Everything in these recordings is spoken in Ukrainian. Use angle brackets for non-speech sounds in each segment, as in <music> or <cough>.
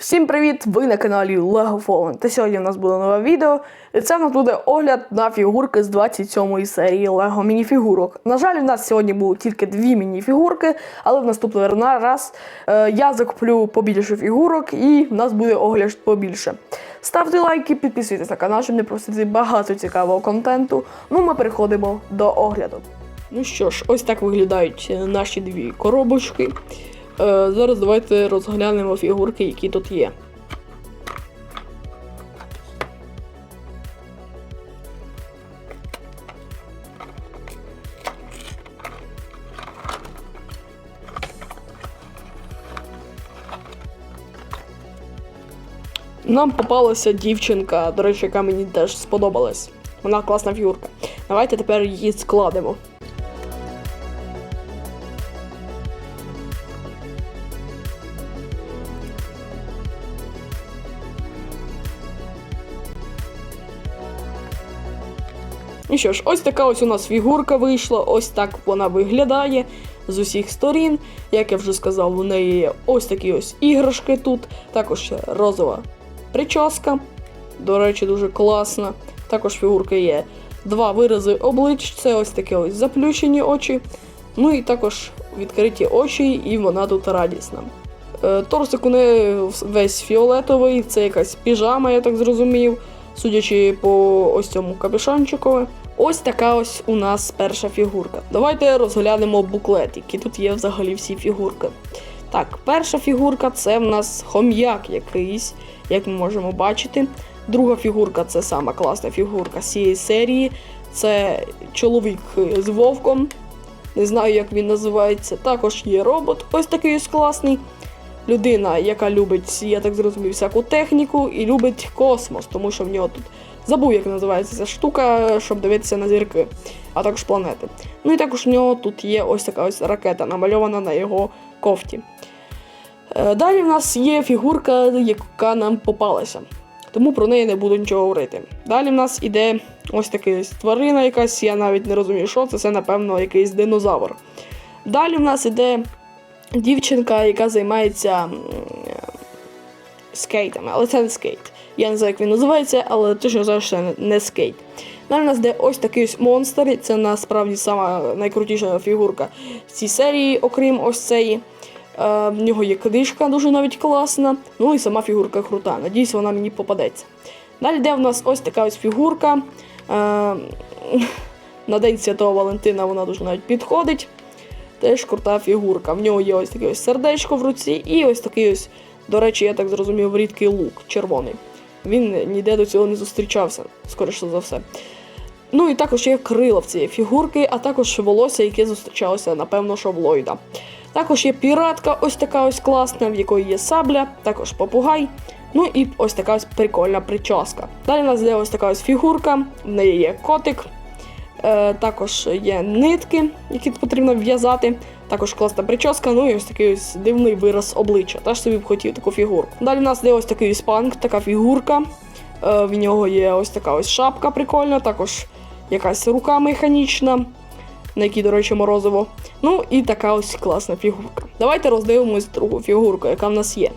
Всім привіт! Ви на каналі Lego Fallen. Та сьогодні у нас буде нове відео. І це в нас буде огляд на фігурки з 27-ї серії Lego мініфігурок. На жаль, у нас сьогодні було тільки дві мініфігурки, але в наступний раз е, я закуплю побільше фігурок і в нас буде огляд побільше. Ставте лайки, підписуйтесь на канал, щоб не просити багато цікавого контенту. Ну, ми переходимо до огляду. Ну що ж, ось так виглядають е, наші дві коробочки. Е, зараз давайте розглянемо фігурки, які тут є. Нам попалася дівчинка, до речі, яка мені теж сподобалась. Вона класна фігурка. Давайте тепер її складемо. Ну що ж, ось така ось у нас фігурка вийшла, ось так вона виглядає з усіх сторін. Як я вже сказав, у неї є ось такі ось іграшки тут, також розова прическа. До речі, дуже класна. Також фігурка є два вирази облич, це ось такі ось заплющені очі. Ну і також відкриті очі, і вона тут радісна. Е, Торсик у неї весь фіолетовий, це якась піжама, я так зрозумів, судячи по ось цьому капюшончику. Ось така ось у нас перша фігурка. Давайте розглянемо буклет, які тут є взагалі всі фігурки. Так, перша фігурка це в нас хом'як якийсь, як ми можемо бачити. Друга фігурка це сама класна фігурка з цієї серії. Це чоловік з вовком. Не знаю, як він називається. Також є робот, ось такий ось класний. Людина, яка любить, я так зрозумів, всяку техніку і любить космос, тому що в нього тут забув, як називається ця штука, щоб дивитися на зірки, а також планети. Ну і також в нього тут є ось така ось ракета, намальована на його кофті. Е, Далі в нас є фігурка, яка нам попалася. Тому про неї не буду нічого говорити. Далі в нас іде ось така тварина якась, я навіть не розумію, що це, це, напевно, якийсь динозавр. Далі в нас іде дівчинка, яка займається скейтами, але це не скейт. Я не знаю, як він називається, але точно знаю, що це не- скейт. Далі у нас йде ось такий ось монстр, це насправді сама найкрутіша фігурка в цій серії, окрім ось цієї. Е, в нього є книжка дуже навіть класна. Ну і сама фігурка крута. Надіюсь, вона мені попадеться. Далі йде в нас ось така ось фігурка. Е, <laughs> на День Святого Валентина вона дуже навіть підходить. Теж крута фігурка. В нього є ось таке ось сердечко в руці, і ось такий ось, до речі, я так зрозумів, рідкий лук червоний. Він ніде до цього не зустрічався, скоріше за все. Ну і також є крила в цієї фігурки, а також волосся, яке зустрічалося, напевно, що в Ллойда. Також є піратка, ось така ось класна, в якої є сабля, також попугай. Ну і ось така ось прикольна прическа. Далі у нас є ось така ось фігурка, в неї є котик. Е, також є нитки, які потрібно в'язати. Також класна прическа, ну і ось такий ось дивний вираз обличчя. Теж собі б хотів таку фігурку. Далі у нас є ось такий ось панк, така фігурка. Е, в нього є ось така ось шапка прикольна, також якась рука механічна, на якій, до речі, морозиво. Ну і така ось класна фігурка. Давайте роздивимось другу фігурку, яка в нас є.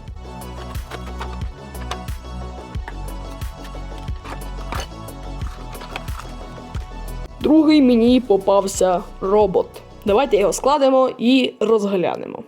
Другий мені попався робот. Давайте його складемо і розглянемо.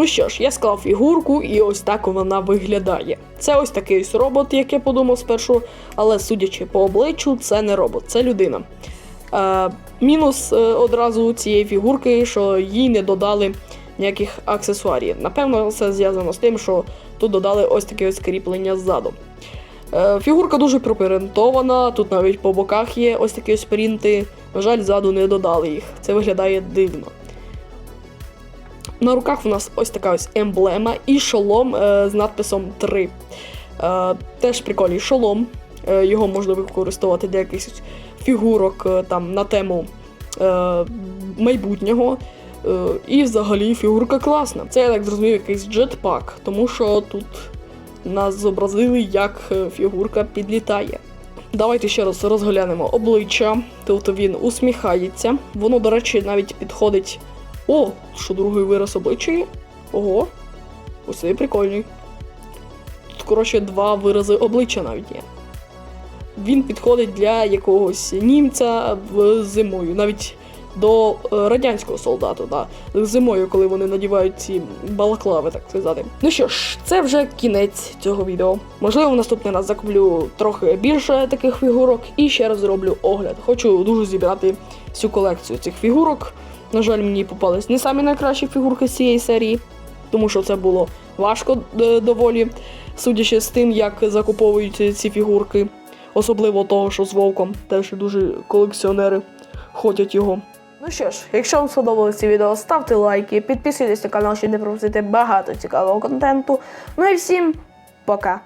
Ну що ж, я склав фігурку, і ось так вона виглядає. Це ось такий ось робот, як я подумав спершу, але судячи по обличчю, це не робот, це людина. Е, мінус е, одразу цієї фігурки, що їй не додали ніяких аксесуарів. Напевно, це зв'язано з тим, що тут додали ось таке ось кріплення ззаду. Е, фігурка дуже пропринтована, тут навіть по боках є ось такі ось принти. На жаль, ззаду не додали їх. Це виглядає дивно. На руках у нас ось така ось емблема і шолом е, з надписом 3. Е, теж прикольний шолом. Е, його можна використовувати для якихось фігурок там на тему майбутнього. І взагалі фігурка класна. Це я так зрозумів, якийсь джетпак, тому що тут нас зобразили, як фігурка підлітає. Давайте ще раз розглянемо обличчя. Тут він усміхається. Воно, до речі, навіть підходить. О, що другий вираз обличчя? Ого. Ось цей прикольний. Тут, коротше, два вирази обличчя навіть є. Він підходить для якогось німця зимою, навіть до е, радянського солдата, да. зимою, коли вони надівають ці балаклави, так сказати. Ну що ж, це вже кінець цього відео. Можливо, в наступний раз закуплю трохи більше таких фігурок і ще раз зроблю огляд. Хочу дуже зібрати всю колекцію цих фігурок. На жаль, мені попались не самі найкращі фігурки з цієї серії, тому що це було важко е, доволі, судячи з тим, як закуповують ці фігурки. Особливо того, що з вовком, теж дуже колекціонери ходять його. Ну що ж, якщо вам сподобалось це відео, ставте лайки, підписуйтесь на канал, щоб не пропустити багато цікавого контенту. Ну і всім пока!